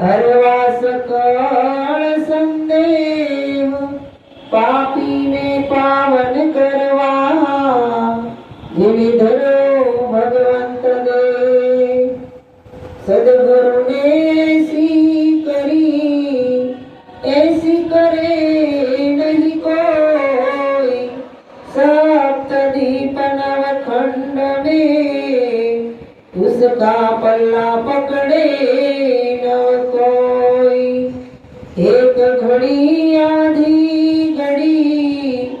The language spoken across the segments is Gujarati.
Hare ઘડી આધી ઘડી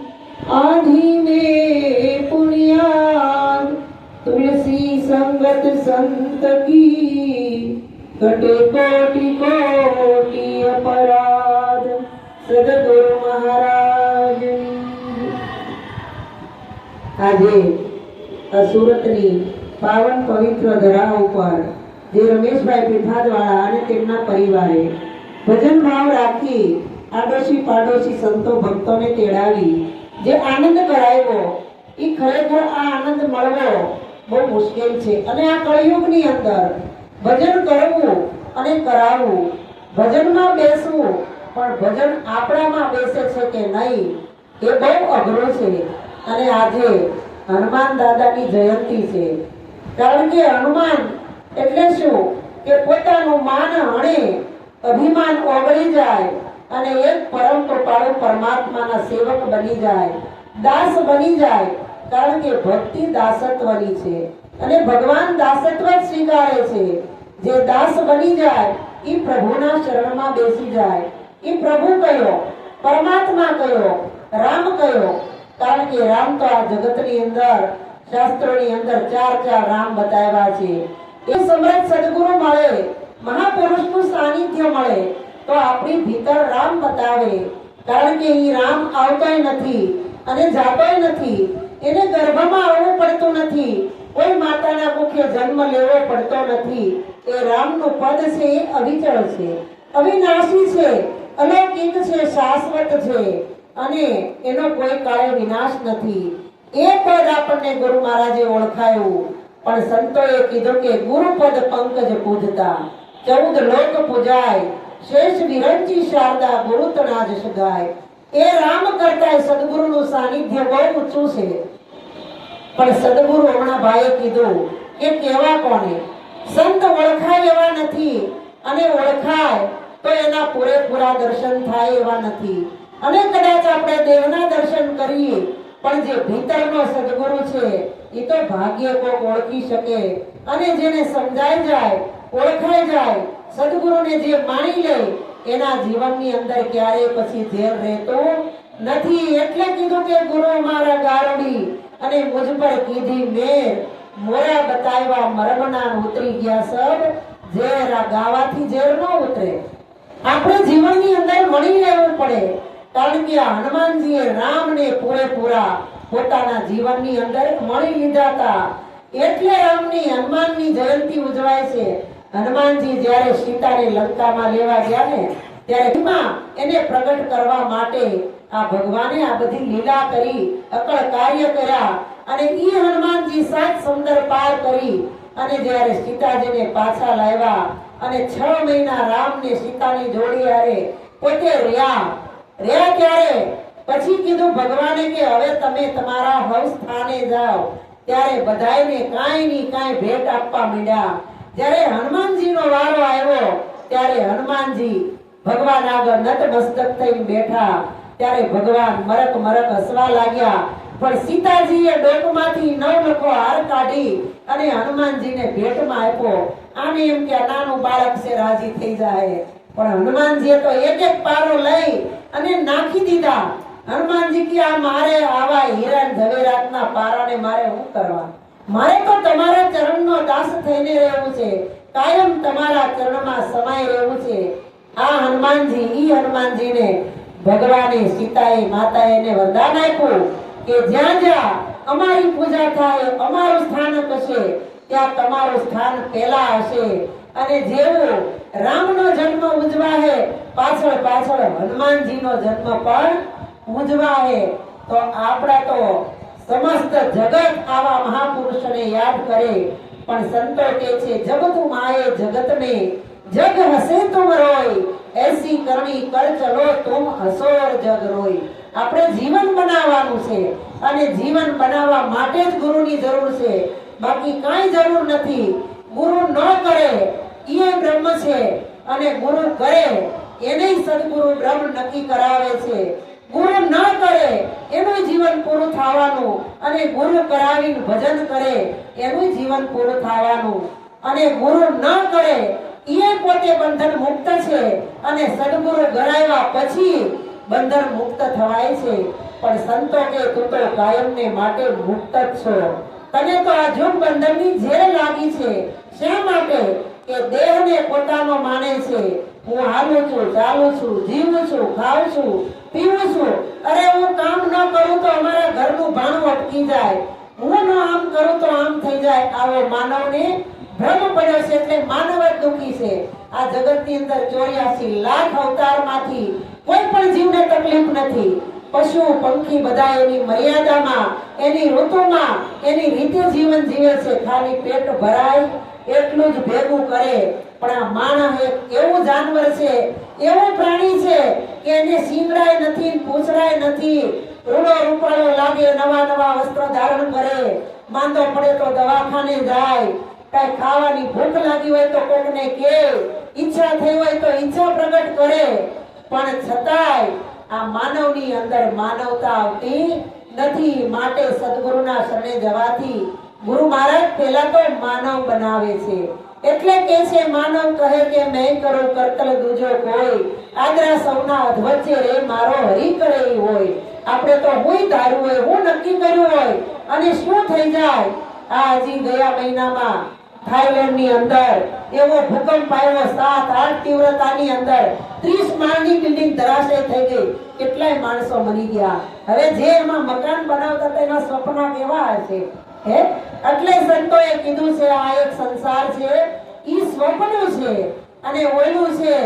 આધી મે પુણ્યા તુલસી સંગત સંત કી ઘટે કોટી કોટી અપરાધ. સદગુરુ મહારાજ. આજે આ સુરતની પાવન પવિત્ર ધરા ઉપર જે રમેશભાઈ પીઠાદવાળા અને તેમના પરિવારે ભજન ભાવ રાખી આડોશી પાડોશી સંતો ભક્તોને તેડાવી જે આનંદ કરાવ્યો, એ ખરેખર આ આનંદ મળવો બહુ મુશ્કેલ છે. અને આ કળિયુગની અંદર ભજન કરવું અને કરાવવું, ભજનમાં બેસવું, પણ ભજન આપણામાં બેસે છે કે નહીં, એ બહુ અઘરું છે. અને આજે હનુમાન દાદાની જયંતિ છે. કારણ કે હનુમાન એટલે શું? કે પોતાનું માન હણે અભિમાન ઓગળી જાય અને એક પરમ કૃપાળુ પરમાત્માના સેવક બની જાય. દાસ બની જાય, કારણ કે ભક્તિ દાસત્વની છે. અને ભગવાન દાસત્વ જ સ્વીકારે છે. જે દાસ બની જાય એ પ્રભુના શરણમાં બેસી જાય. એ પ્રભુ કયો, પરમાત્મા કયો, રામ કયો? કારણ કે રામ તો આ જગતની અંદર, શાસ્ત્રોની અંદર ચાર ચાર રામ બતાવ્યા છે. એ સમૃદ્ધ સદગુરુ મળે, મહાપુરુષનું સાનિધ્ય મળે. તો આપણી ભીતર રામ બતાવે. કારણ કે એ રામ આવતાય નથી અને જાપાય નથી. એને ગર્ભમાં આવવું પડતું નથી. કોઈ માતાના મુખ્ય જન્મ લેવો પડતો નથી. એ રામનું પદ છે એ અવિચળ છે. અવિનાશી છે. અલૌકિક છે, શાશ્વત છે. અને એનો કોઈ કાળે વિનાશ નથી. એ પદ આપણને ગુરુ મહારાજે ઓળખાયું. પણ સંતોએ કીધું કે ગુરુ પદ પંકજ પૂજતા. ચૌદ લોક પૂજાય. શેષ વિરંચી શારદા ગુરુતણા જ સગાય એ રામ કરતા સદગુરુનું સાનિધ્ય બહુ ઊંચું છે. પણ સદગુરુ હમણાં ભાઈએ કીધું કે કેવા કોને સંત ઓળખાય એવા નથી અને ઓળખાય તો એના પૂરેપૂરા દર્શન થાય એવા નથી. અને કદાચ આપણે દેવના દર્શન કરીએ, પણ જે ભીતરનો સદગુરુ છે, એ તો ભાગ્ય કોક ઓળખી શકે અને જેને સમજાઈ જાય ઓળખાઈ જાય. સદગુરુને જે માણી લે, એના જીવનની અંદર ક્યારે પછી ઝેર રહેતો નથી. એટલે કીધું કે, ગુરુ મારા ગારડી, અને મુજ પર કીધી મે મોરા બતાવ્યા મરમના ઉતરી ગયા સબ. ઝેર આ ગાવાથી ઝેર ન ઉતરે. આપણે જીવનની અંદર મળી લેવું પડે, કારણ કે આ હનુમાનજીએ રામને પૂરેપૂરા પોતાના જીવનની અંદર મળી લીધા હતા. એટલે રામની હનુમાનની જયંતિ ઉજવાય છે. હનુમાનજી જ્યારે સીતાને લંકામાં લેવા ગયા ને, ત્યારે એને પ્રગટ કરવા માટે આ ભગવાને આ બધી લીલા કરી, અકળ કાર્ય કર્યા અને એ હનુમાનજી સાત સુંદર પાર કરી અને જ્યારે સીતાજીને પાછા લાવ્યા અને છ મહિના રામને સીતાની જોડી આરે પોતે રહ્યા. રહ્યા ત્યારે પછી કીધું, ભગવાને કે હવે તમે તમારા હવ સ્થાને જાઓ. ત્યારે બધાયને કાંઈ ની કાંઈ ભેટ આપવા માંડ્યા. જ્યારે હનુમાનજીનો વારો આવ્યો, ત્યારે હનુમાનજી ભગવાન આગળ નતમસ્તક થઈને બેઠા. ત્યારે ભગવાન મરક મરક હસવા લાગ્યા. પણ સીતાજીએ ડોકમાંથી નવ લખો હાર કાઢી અને હનુમાનજીને ભેટમાં આપ્યો. આને એમ કે નાનું બાળક છે, રાજી થઈ જાય. પણ હનુમાનજીએ તો એક એક પારો લઈ અને નાખી દીધા. હનુમાનજી કે આ મારે આવા હીરા ઝવેરાતના પારાને મારે શું કરવા? મારે તો તમારા ચરણનો દાસ થઈને રહેવું છે. કાયમ તમારા ચરણમાં સમાઈ રહેવું છે. આ હનુમાનજી, ઈ હનુમાનજીને ભગવાને સીતાએ, માતાએ એને વરદાન આપ્યું કે જ્યાં જ્યાં અમારી પૂજા થાય, અમારું સ્થાનક હશે ત્યાં તમારું સ્થાન પહેલા હશે. અને જેવું રામનો જન્મ ઉજવા હે પાછળ પાછળ હનુમાનજીનો જન્મ પણ ઉજવા હે તો આપણા તો સમસ્ત જગત આવા મહાપુરુષને યાદ કરે. પણ સંતો કહે છે, જગત માએ જગત મે જગ હસે તુમ રોય. એસી કરણી કર ચલો તુમ હસો જગ રોય. આપણે જીવન બનાવવાનું છે અને જીવન બનાવવા માટે જ ગુરુની જરૂર છે. બાકી કાંઈ જરૂર નથી. ગુરુ ન કરે એ બ્રહ્મ છે અને ગુરુ કરે. એને સદગુરુ બ્રહ્મ નક્કી કરાવે છે. ગુરુ ન કરે એ અને ગુરુ કરાવીને ભજન કરે, એનું જીવન પૂરું થવાનું. અને ગુરુ ન કરે એ પોતે બંધન મુક્ત છે. અને સદગુરુ ગણાવ્યા પછી બંધન મુક્ત થવાય છે. પણ સંતો કે તું તો કાયમને માટે મુક્ત જ છો. તને તો આ જુગ બંધનની ઝેર લાગી છે. શા માટે? કે દેહને પોતાનો માને છે. હું હાલું છું, ચાલું છું, જીવું છું, ખાઉં છું. પીવું છું. અરે, હું કામ ન કરું તો અમારા ઘરનું ભાણું અટકી જાય. હું ન આમ કરું તો આમ થઈ જાય. આવો માનવને ભ્રમ પડ્યો છે એટલે માનવ જ દુઃખી છે. આ જગતની અંદર ચોર્યાસી લાખ અવતારમાંથી કોઈ પણ જીવને તકલીફ નથી. પશુ, પંખી બધા એની મર્યાદામાં, એની ઋતુમાં, એની રીતે જીવન જીવે છે. ખાલી પેટ ભરાય, એટલું જ ભેગું કરે. પણ આ માણસ એક એવું જાનવર છે, એવું પ્રાણી છે કે એને શીંગડાય નથી પૂછડાય નથી. રૂડો રૂપાળો લાગે, નવા નવા વસ્ત્ર ધારણ કરે. માંદો પડે તો દવાખાને જાય. કઈ ખાવાની ભૂખ લાગી હોય તો કોકને કે. ઈચ્છા થઈ હોય તો ઈચ્છા પ્રગટ કરે. પણ છતાંય આ માનવની અંદર માનવતા આવતી નથી. માટે સદગુરુના શરણે જવાથી ગુરુ મહારાજ પહેલા તો માનવ બનાવે છે. એટલે કે છે, માનવ કહે કે મેં કરો, કરતલ દૂજો કોઈ. આદરા સૌના અધવચ્ચે રે, મારો હરી કરે હોય. આપણે તો હુંય ધાર્યું હોય, હું નક્કી કર્યું હોય. અને શું થઈ જાય? આ હજી ગયા મહિનામાં થાઈલેન્ડની અંદર એવો ભૂકંપ આવ્યો સાત, આઠ તીવ્રતાની અંદર. ત્રીસ માળની બિલ્ડિંગ ધરાશય થઈ ગઈ. કેટલાય માણસો મરી ગયા. હવે જે એમાં મકાન બનાવતા હતા એના સપના કેવા હશે? હે? એટલે સંતોએ કીધું છે, આ એક સંસાર છે, ઈ સ્વપ્નું છે અને ઓયલું છે.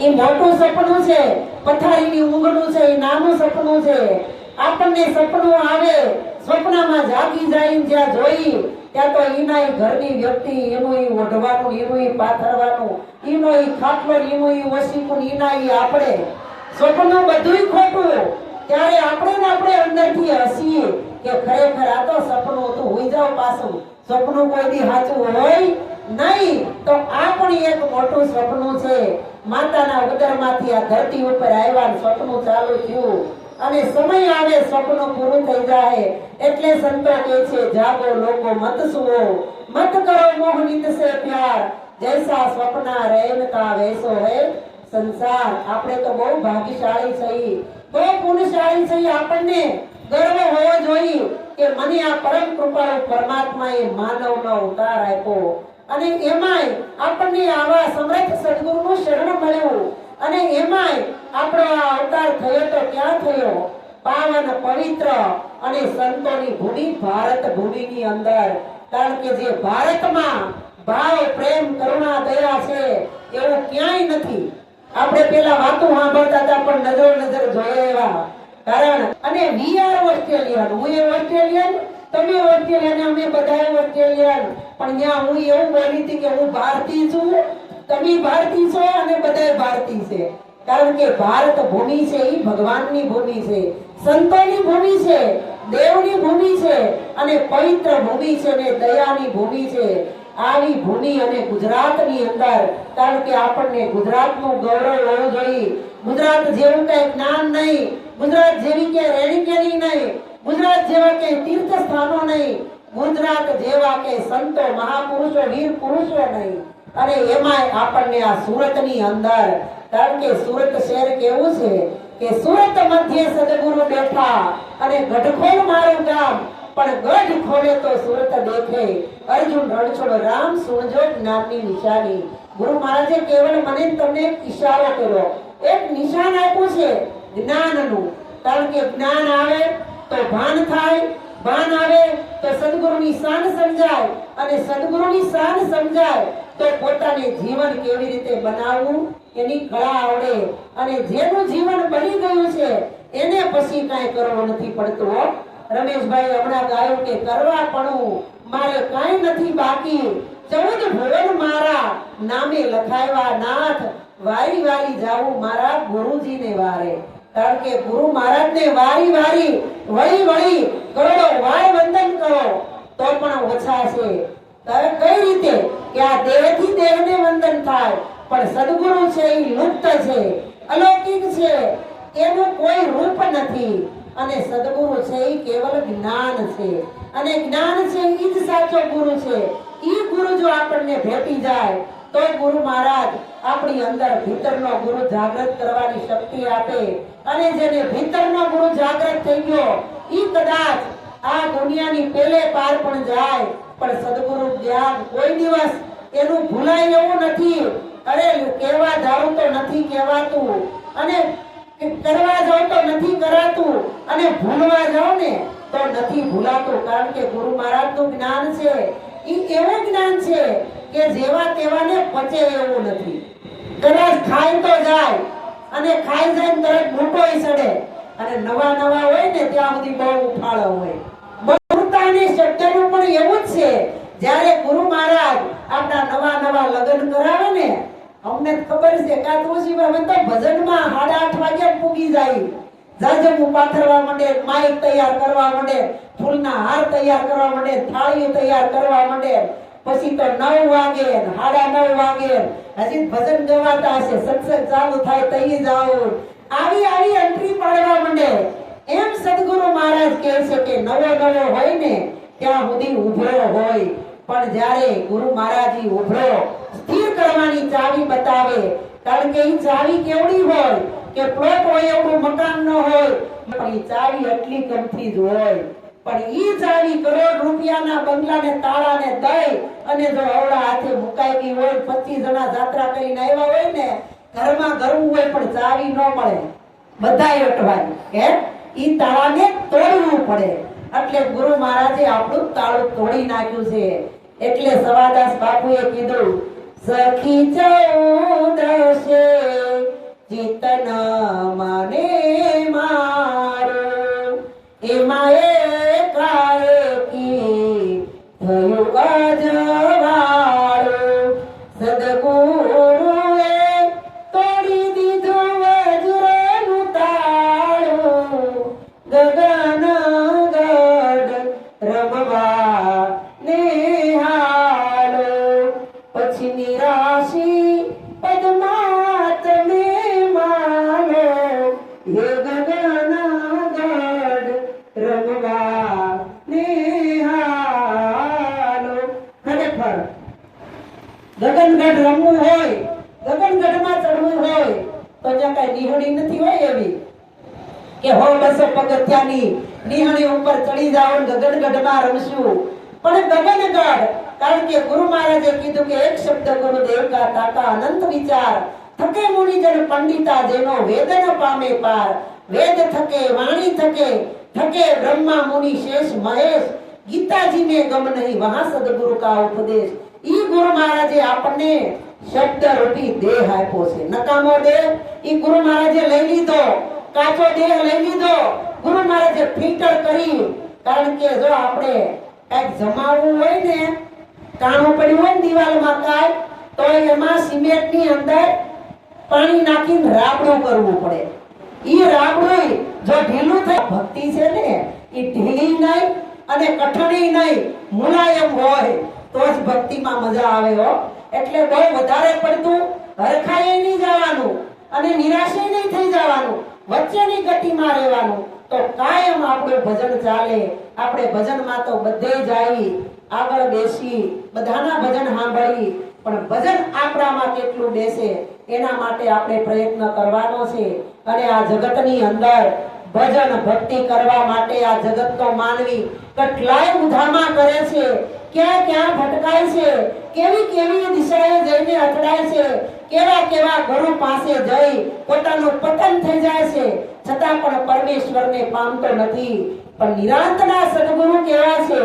એ મોટું સપનું છે, પથારીની ઊંઘનું છે એ નાનું સપનું છે. આપણને સપનું આવે, સ્વપ્નમાં જાગી જાય, જ્યાં જોઈ, ત્યાં તો એના ઘરની વ્યક્તિ એનું ઈ ઓઢવાનું એનું એ પાથરવાનું ઈનો ઈ ખાટલો એનું ઈ વસીકું એના ઈ આપણે. સ્વપ્નું બધુંય ખોટું. ત્યારે આપણે ને આપણે અંદરથી હસીએ. કે ખરેખર આ તો સપનું હતું હોઈ જાવ પાછું. સપનું કોઈ દી સાચું હોય નહીં. તો આ પણ એક મોટું સપનું છે. માતાના ઉદરમાંથી આ ધરતી ઉપર આવ્યા સપનું ચાલુ થયું. અને સમય આવે સપનું પૂરું થઈ જાય. એટલે સંતો કહે છે, જાગો, લોકો, મત સુવો મત કરો, મોહ નિત સે પ્યાર. જૈસા સ્વપ્ના રહેન કા વૈસો હે સંસાર. આપણે તો બહુ ભાગ્યશાળી છીએ. બહુ પુણ્યશાળી છીએ આપણને. ગર્વ હોવો જોઈએ કે મને આ પરમ કૃપાળુ પરમાત્માએ માનવનો અવતાર આપ્યો. અને એમાંય આપણને આવા સમર્થ સદગુરુનું શરણ મળ્યું. અને એમાંય આપણો આ અવતાર થયો તો ક્યાં થયો? પાવન પવિત્ર અને સંતોની ભૂમિ ભારત ભૂમિની અંદર. કારણ કે જે ભારતમાં ભાવ, પ્રેમ, કરુણા, દયા છે, એવું ક્યાંય નથી. આપણે પેલા વાતો સાંભળતા હતા, પણ નજર નજર જોયા એવા. કારણ અને વી આર ઓસ્ટ્રેલિયન હું એ ઓસ્ટ્રેલિયન તમે ઓસ્ટ્રેલિયન અમે બધા ઓસ્ટ્રેલિયન પણ ત્યાં હું એવું બોલી હતી કે હું ભારતીય છું. તમે ભારતીય છો અને બધા ભારતીય છે. કારણ કે ભારત ભૂમિ છે એ ભગવાનની ભૂમિ છે. સંતોની ભૂમિ છે, દેવની ભૂમિ છે અને પવિત્ર ભૂમિ છે ને દયાની ભૂમિ છે. આવી ભૂમિ અને ગુજરાતની અંદર, કારણ કે આપણને ગુજરાતનું ગૌરવ હોવું જોઈએ. ગુજરાત જેવું કઈ જ્ઞાન નહીં, ગુજરાત જેવી કે રેણીકેરી નહીં, ગુજરાત જેવા કે તીર્થ સ્થાનો નહીં, ગુજરાત જેવા કે સંતો, મહાપુરુષો, વીર પુરુષો નહીં. અને એમાંય આપણને આ સુરતની અંદર, કારણ કે સુરત શહેર કેવું છે કે સુરત મધ્યે સદગુરુ બેઠા અને ગઢખોલ મારું ગામ પણ ગઢ ખોલે તો સુરત દેખે. અર્જુન રણછોડ રામ સુણજો નામની નિશાની. ગુરુ મહારાજે કેવળ મને તમને ઈશારો કર્યો. એક નિશાન આપ્યું છે જ્ઞાનનું. કારણ કે જ્ઞાન આવે તો ભાન થાય, ભાન આવે તો સદગુરુની શાન સમજાય અને સદગુરુની શાન સમજાય તો પોતાને જીવન કેવી રીતે બનાવવું એની કળા આવડે. અને જેનું જીવન બની ગયું છે, એને પછી કાંઈ કરવું નથી પડતું રમેશભાઈ હમણાં ગાયું કે કરવા પણ મારે કાંઈ નથી બાકી. ચૌદ ભુવન મારા નામે લખાયવા નાથ. વારી વારી જાવું મારા ગુરુજીને વારે. કારણ કે ગુરુ મહારાજને વારી વારી, વળી વળી કરોડો વાય વંદન કરો, તો પણ ઓછા છે. ત્યારે કઈ રીતે કે આ દેહથી દેહને વંદન થાય? પણ સદગુરુ છે એ લુપ્ત છે, અલૌકિક છે. એનું કોઈ રૂપ નથી. અને સદગુરુ છે એ કેવલ જ્ઞાન છે. અને જ્ઞાન છે એ જ સાચો ગુરુ છે. એ ગુરુ જો આપણને ભેટી જાય, તો ગુરુ મહારાજ આપણી અંદર ભીતરનો ગુરુ જાગૃત કરવાની શક્તિ આપે. અને જેને ભીતરનો ગુરુ જાગૃત થઈ ગયો એ કદાચ આ દુનિયાની પેલે પાર પણ જાય. પણ સદગુરુ જ્ઞાન કોઈ દિવસ એનું ભૂલાય એવું નથી. અરે કહેવા જાઉં તો નથી કહેવાતું. અને કરવા જાઉં તો નથી કરાતું અને ભૂલવા જાઉં ને તો નથી ભૂલાતું. કારણ કે ગુરુ મહારાજનું જ્ઞાન છે. ઈ એવું જ્ઞાન છે કે જેવા તેવાને પચે એવું નથી. કદાચ ખાય તો જાય અને ખાઈ જાય તરત મોટો સડે. અને નવા નવા હોય ને ત્યાં સુધી બહુ ઉફાળો હોય. બહુતાની શક્તિનું પણ એવું જ છે. જ્યારે ગુરુ મહારાજ આપણા નવા નવા લગ્ન કરાવે ને અમને ખબર છે કા તુલસી હવે તો ભજનમાં સાડા આઠ વાગ્યા પૂગી જાય. જાજમું પાથરવા માંડે, માઇક તૈયાર કરવા માંડે, ફૂલના હાર તૈયાર કરવા માંડે થાળીઓ તૈયાર કરવા માંડે. પછી તો નવ વાગે સાડા નવ વાગે હજી ભજન ગવાતા હશે. સત્સંગ ચાલુ થાય તઈ જાઓ આવી. આવી એન્ટ્રી પાડવા માંડે. એમ સદગુરુ મહારાજ કહે છે કે નવો નવો હોય ને, ત્યાં સુધી ઉભરો હોય. પણ જ્યારે ગુરુ મહારાજ ઉભરો, સ્થિર કરવાની ચાવી બતાવે. કારણ કે એ ચાવી કેવડી હોય કે પ્લોટ હોય એવું મકાન ન હોય, પણ એ ચાવી એટલી કમથી જ હોય. પણ ઈ ચાવી કરોડ રૂપિયાના બંગલાને તાળાને દઈ અને જો અવળા હાથે ગઈ હોય, પચીસ જણા જાત્રા કરીને આવ્યા હોય ને, ઘરમાં ગરવું હોય પણ ચાવી ન મળે. બધાય અટવાય કે ઈ તાળાને તોડવું પડે. એટલે ગુરુ મહારાજે આપણું તાળું તોડી નાખ્યું છે. એટલે સવાદાસ બાપુએ કીધું સખી ચૌદશે ચિતન મને મારું એમાં ઉપર ચડી જાઓ ગગનગઢમાં રમશું. પણ ગગનગઢ, કારણ કે ગુરુ મહારાજે કીધું કે એક શબ્દ ગુરુ દેવકા તાકા અનંત વિચાર. થકે મુનિજન પંડિતા જેનો વેદન પામે પાર. વેદ થકે, વાણી થકે થકે બ્રહ્મા મુનિ શેષ મહેશ. ગીતાજી ને ગમ નહીં વહા સદગુરુ કા ઉપદેશ. ઈ ગુરુ મહારાજે આપણને શબ્દ રૂપી દેહ આપ્યો છે. નકામો દેહ ઈ ગુરુ મહારાજે લઈ લીધો. કાચો દેહ લઈ લીધો. ગુરુ મહારાજે ફિલ્ટર કરી કારણ કે જો આપણે કંઈક જમાવવું હોય ને, કાણું પડ્યું હોય ને દિવાલમાં કાંઈ તો એમાં સિમેન્ટની અંદર પાણી નાખીને રાબડું કરવું પડે. એ રાબડું જો ઢીલું થાય, ભક્તિ છે ને એ ઢીલી નહીં અને કઠણી નહીં, મુલાયમ હોય, તો જ ભક્તિમાં મજા આવે હો. એટલે બહુ વધારે પડતું હરખાઈ નહીં જવાનું અને નિરાશે નહીં થઈ જવાનું. વચ્ચેની ગતિમાં રહેવાનું. તો કાયમ આપણું ભજન ચાલે. આપણે ભજનમાં તો બધે જઈ આગળ બેસી, બધાના ભજન સાંભળી. પણ ભજન આપણામાં કેટલું બેસે, એના માટે આપણે પ્રયત્ન કરવાનો છે. અને આ જગતની અંદર ભજન ભક્તિ કરવા માટે આ જગતનો માનવી કેટલાય ઉધામા કરે છે. ક્યાં ક્યાં ભટકાય છે? કેવી કેવી દિશાએ જઈને અથડાય છે? કેવા કેવા ગુરુ પાસે જઈ પોતાનું પતન થઈ જાય છે, છતાં પણ પરમેશ્વરને પામતો નથી. પણ નિરાંતના સદગુરુ કેવા છે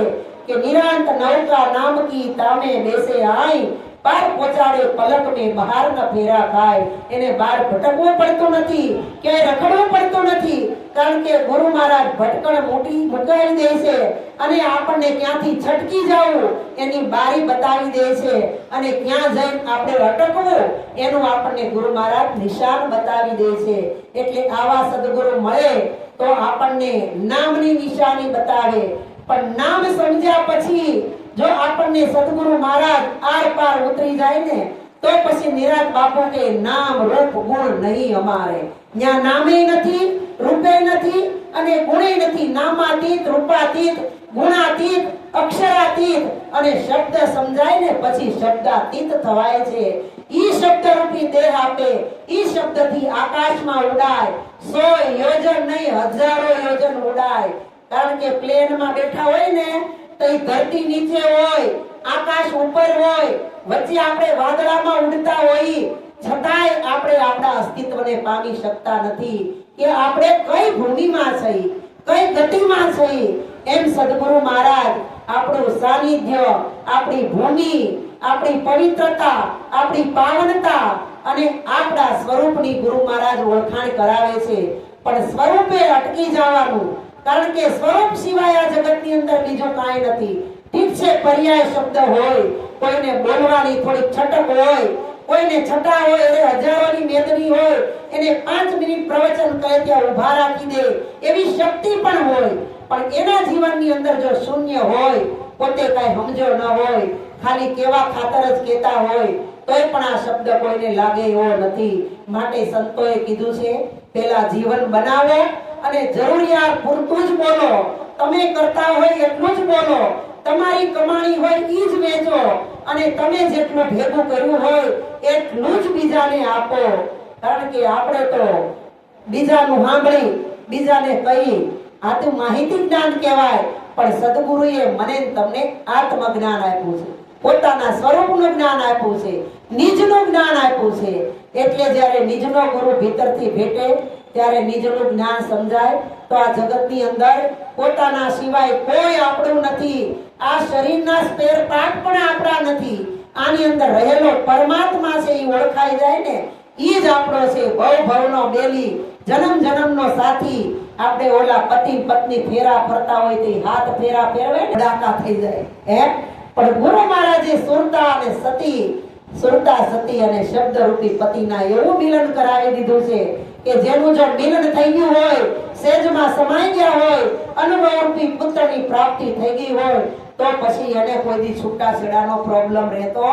કે નિરાંત નૌકા નામ કી તામે બેસે આઈ, પાર પહોંચાડે પલક ને બહાર ન ફેરા ખાય. એને બહાર ભટકવું પડતું નથી, ક્યાંય રખડવું પડતું નથી કારણ કે ગુરુ મહારાજ ભટકણ મોટી મુકાવી દે છે અને આપણને ક્યાંથી છટકી જવું એની બારી બતાવી દે છે. અને ક્યાં જઈને આપણે અટકવું એનું આપણને ગુરુ મહારાજ નિશાન બતાવી દે છે. એટલે આવા સદગુરુ મળે તો આપણને નામની નિશાની બતાવે. પણ નામ સમજ્યા પછી જો આપણને સદગુરુ મહારાજ આર પાર ઉતરી જાય ને તો પછી નિરાત બાપુ કે નામ રૂપ ગુણ નહીં અમારે. ત્યાં નામે નથી, રૂપે નથી અને ગુણે નથી. નામાતીત, રૂપાતીત, ગુણાતીત, અક્ષરાતીત અને શબ્દ સમજાય ને પછી શબ્દાતીત થવાય છે. ઈ શબ્દ રૂપી દેહ આપે. ઈ શબ્દથી આકાશમાં ઉડાય. સો યોજન નહીં, હજારો યોજન ઉડાય. કારણ કે પ્લેનમાં બેઠા હોય ને તો ધરતી નીચે હોય, આકાશ ઉપર હોય વચ્ચે આપણે વાદળામાં ઉડતા હોઈ છતાંય આપણે આપણા અસ્તિત્વને પામી શકતા નથી કે આપણે કઈ ભૂમિમાં છીએ, કઈ ગતિમાં છીએ. એમ સદગુરુ મહારાજ આપણું સાનિધ્ય, આપણી ભૂમિ, આપણી પવિત્રતા, આપણી પાવનતા અને આપણા સ્વરૂપની ગુરુ મહારાજ ઓળખાણ કરાવે છે. પણ સ્વરૂપે અટકી જવાનું, કારણ કે સ્વરૂપ સિવાય આ જગતની અંદર બીજું કાંઈ નથી. ઠીક છે, પર્યાય શબ્દ હોય કોઈને બોલવાની થોડી છટક હોય, કોઈને છટા હોય, એને હજારોની મેદની હોય, એને પાંચ મિનિટ પ્રવચન કહે ત્યાં ઊભા રાખી દે, એવી શક્તિ પણ હોય. પણ એના જીવનની અંદર જો શૂન્ય હોય, પોતે કઈ સમજો ન હોય, ખાલી કેવા ખાતર જ કહેતા હોય, તોય પણ આ શબ્દ કોઈને લાગે એવો નથી. માટે સંતોએ કીધું છે પેલા જીવન બનાવો અને જરૂરિયાત પૂરતું જ બોલો. તમે કરતા હોય એટલું જ બોલો. તમારી કમાણી હોય ઈ જ વેચો અને તમે જેટલું ભેગું કર્યું હોય એટલું જ બીજાને આપો. કારણ કે આપણે તો બીજાનું સાંભળી, બીજાને કહી, આ તો માહિતી જ્ઞાન કહેવાય, પણ સદગુરુએ મને તમને તમને આત્મજ્ઞાન આપ્યું છે. પોતાના સ્વરૂપનું જ્ઞાન આપ્યું છે, નિજનું જ્ઞાન આપ્યું છે. એટલે જ્યારે નિજનો ગુરુ ભીતરથી ભેટે ત્યારે નિજનું જ્ઞાન સમજાય તો આ જગતની અંદર પોતાના સિવાય કોઈ આપણું નથી. આ શરીરના સ્પેર પાર્ટ પણ આપણા નથી. આની અંદર રહેલો પરમાત્મા છે એ ઓળખાઈ જાય ને, ઈ જ આપણો છે ભવ ભવનો બેલી, જન્મ જન્મનો સાથી. આપણે ઓલા પતિ પત્ની ફેરા ફરતા હોય તે હાથ ફેરા ફેરવે ને, ડાકા થઈ જાય. હે? પણ ગુરુ મહારાજે સુરતા અને સતી, સુરતા, સતી અને શબ્દ રૂપી પતિના એવું મિલન કરાવી દીધું છે કે જેનું જો મિલન થઈ ગયું હોય, સેજમાં સમાઈ ગયા હોય અનુભવરૂપી પુત્રની પ્રાપ્તિ થઈ ગઈ હોય, તો પછી એને કોઈ દી છૂટા છેડાનો પ્રોબ્લેમ રહેતો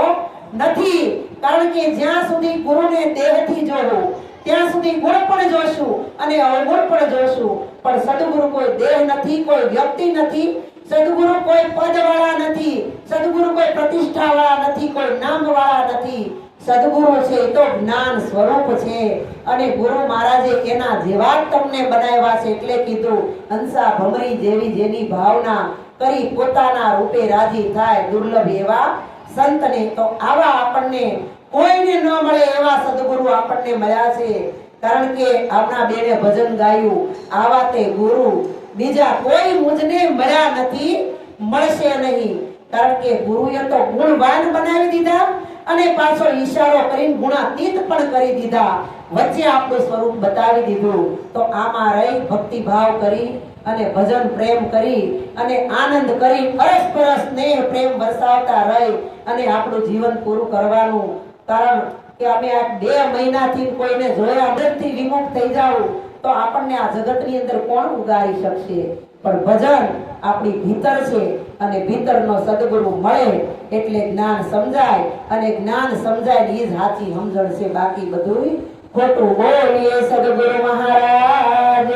નથી. કારણ કે જ્યાં સુધી ગુરુને દેહથી જોવું, ત્યાં સુધી ગુણ પણ જોશું અને અવગુણ પણ જોશું. પણ સદગુરુ કોઈ દેહ નથી, કોઈ વ્યક્તિ નથી, સદગુરુ કોઈ પદ વાળા નથી, સદગુરુ કોઈ પ્રતિષ્ઠા વાળા નથી, કોઈ નામ વાળા નથી. સદગુરુ છે, એ તો જ્ઞાન સ્વરૂપ છે. અને ગુરુ મહારાજે એના જેવા તમને બનાવ્યા છે એટલે કીધું, હંસા ભમરી જેવી જેની ભાવના કરી પોતાના રૂપે રાજી થાય દુર્લભ એવા સંતને. તો આવા આપણને કોઈને ન મળે એવા સદગુરુ આપણને મળ્યા છે. કારણ કે આપણા બેને ભજન ગાયું, આવા તે ગુરુ બીજા કોઈ મુજને મળ્યા નથી, મળશે નહીં. કારણ કે ગુરુએ તો ગુણવાન બનાવી દીધા અને પાછો ઈશારો કરીને ગુણાતીત પણ કરી દીધા. વચ્ચે આપણું સ્વરૂપ બતાવી દીધું. તો આમાં રહી ભક્તિ ભાવ કરી અને ભજન પ્રેમ કરી અને આનંદ કરી પરસ્પર સ્નેહ પ્રેમ વરસાવતા રહી અને આપણું જીવન પૂરું કરવાનું. કારણ કે અમે આ બે મહિનાથી કોઈને જોયા અંદરથી વિમુખ થઈ જાવ તો આપણને આ જગતની અંદર કોણ ઉગારી શકશે? પણ ભજન આપણી ભીતર છે અને ભીતરનો સદગુરુ મળે એટલે જ્ઞાન સમજાય અને જ્ઞાન સમજાય એ જ સાચી સમજણ છે બાકી બધું ખોટું બોલીએ સદગુરુ મહારાજ